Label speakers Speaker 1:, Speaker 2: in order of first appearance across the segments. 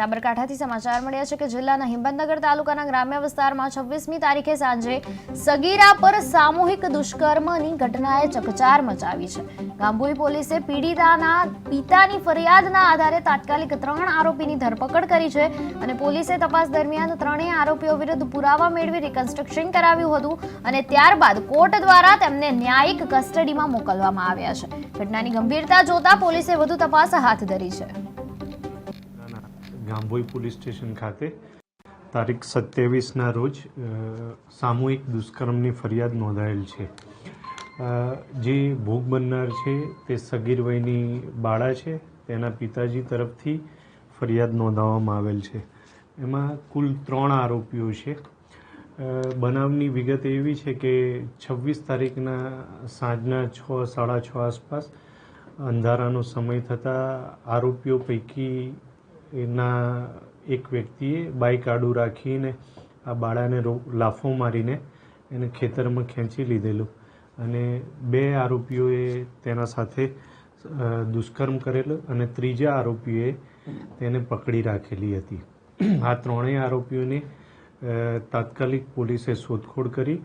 Speaker 1: સાબરકાંઠાથી સમાચાર મળ્યા છે કે જિલ્લાના હિંમતનગર તાલુકાના ગ્રામ્ય વિસ્તારમાં છવ્વીસમી તારીખે સાંજે સગીરા પર સામૂહિક દુષ્કર્મની ઘટનાએ ચકચાર મચાવી છે. ગાંભોઈ પોલીસે પીડિતાના પિતાની ફરિયાદના આધારે તાત્કાલિક ત્રણ આરોપીની ધરપકડ કરી છે અને પોલીસે તપાસ દરમિયાન ત્રણેય આરોપીઓ વિરુદ્ધ પુરાવા મેળવી રિકન્સ્ટ્રક્શન કરાવ્યું હતું અને ત્યારબાદ કોર્ટ દ્વારા તેમને ન્યાયિક કસ્ટડીમાં મોકલવામાં આવ્યા છે. ઘટનાની ગંભીરતા જોતા પોલીસે વધુ તપાસ હાથ ધરી છે.
Speaker 2: ગાંભોઈ પોલીસ સ્ટેશન ખાતે તારીખ સત્યાવીસના રોજ સામૂહિક દુષ્કર્મની ફરિયાદ નોંધાયેલ છે. જે ભોગ બનનાર છે તે સગીર વયની બાળા છે. તેના પિતાજી તરફથી ફરિયાદ નોંધાવવામાં આવેલ છે. એમાં કુલ ત્રણ આરોપીઓ છે. બનાવની વિગત એવી છે કે છવ્વીસ તારીખના સાંજના છ, સાડા છ આસપાસ અંધારાનો સમય થતાં આરોપીઓ પૈકી એના એક વ્યક્તિએ બાઇક આડું રાખીને આ બાળાને લાફો મારીને એને ખેતરમાં ખેંચી લીધેલું. અને બે આરોપીઓએ તેના સાથે દુષ્કર્મ કરેલો અને ત્રીજા આરોપીએ તેને પકડી રાખેલી હતી. આ ત્રણેય આરોપીઓને તાત્કાલિક પોલીસે શોધખોળ કરી,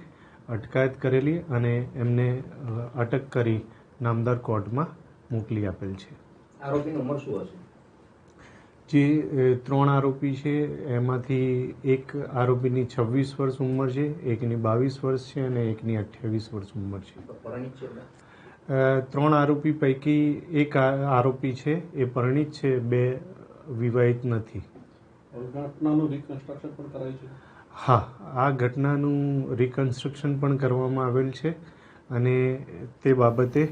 Speaker 2: અટકાયત કરેલી અને એમને અટક કરી નામદાર કોર્ટમાં મોકલી આપેલ છે.
Speaker 3: આરોપીની ઉંમર શું હશે?
Speaker 2: જે ત્રણ આરોપી છે એમાંથી એક આરોપીની છવ્વીસ વર્ષ ઉંમર છે એકની બાવીસ વર્ષ છે અને એકની અઠ્યાવીસ વર્ષ ઉંમર છે.
Speaker 3: પરણિત છે બધા?
Speaker 2: અ, ત્રણ આરોપી પૈકી એક આરોપી છે એ પરિણીત છે બે વિવાહિત નથી.
Speaker 4: ઘટનાનું રિકન્સ્ટ્રક્શન પણ કરાયું છે?
Speaker 2: હા આ ઘટનાનું રિકન્સ્ટ્રક્શન પણ કરવામાં આવેલ છે અને તે બાબતે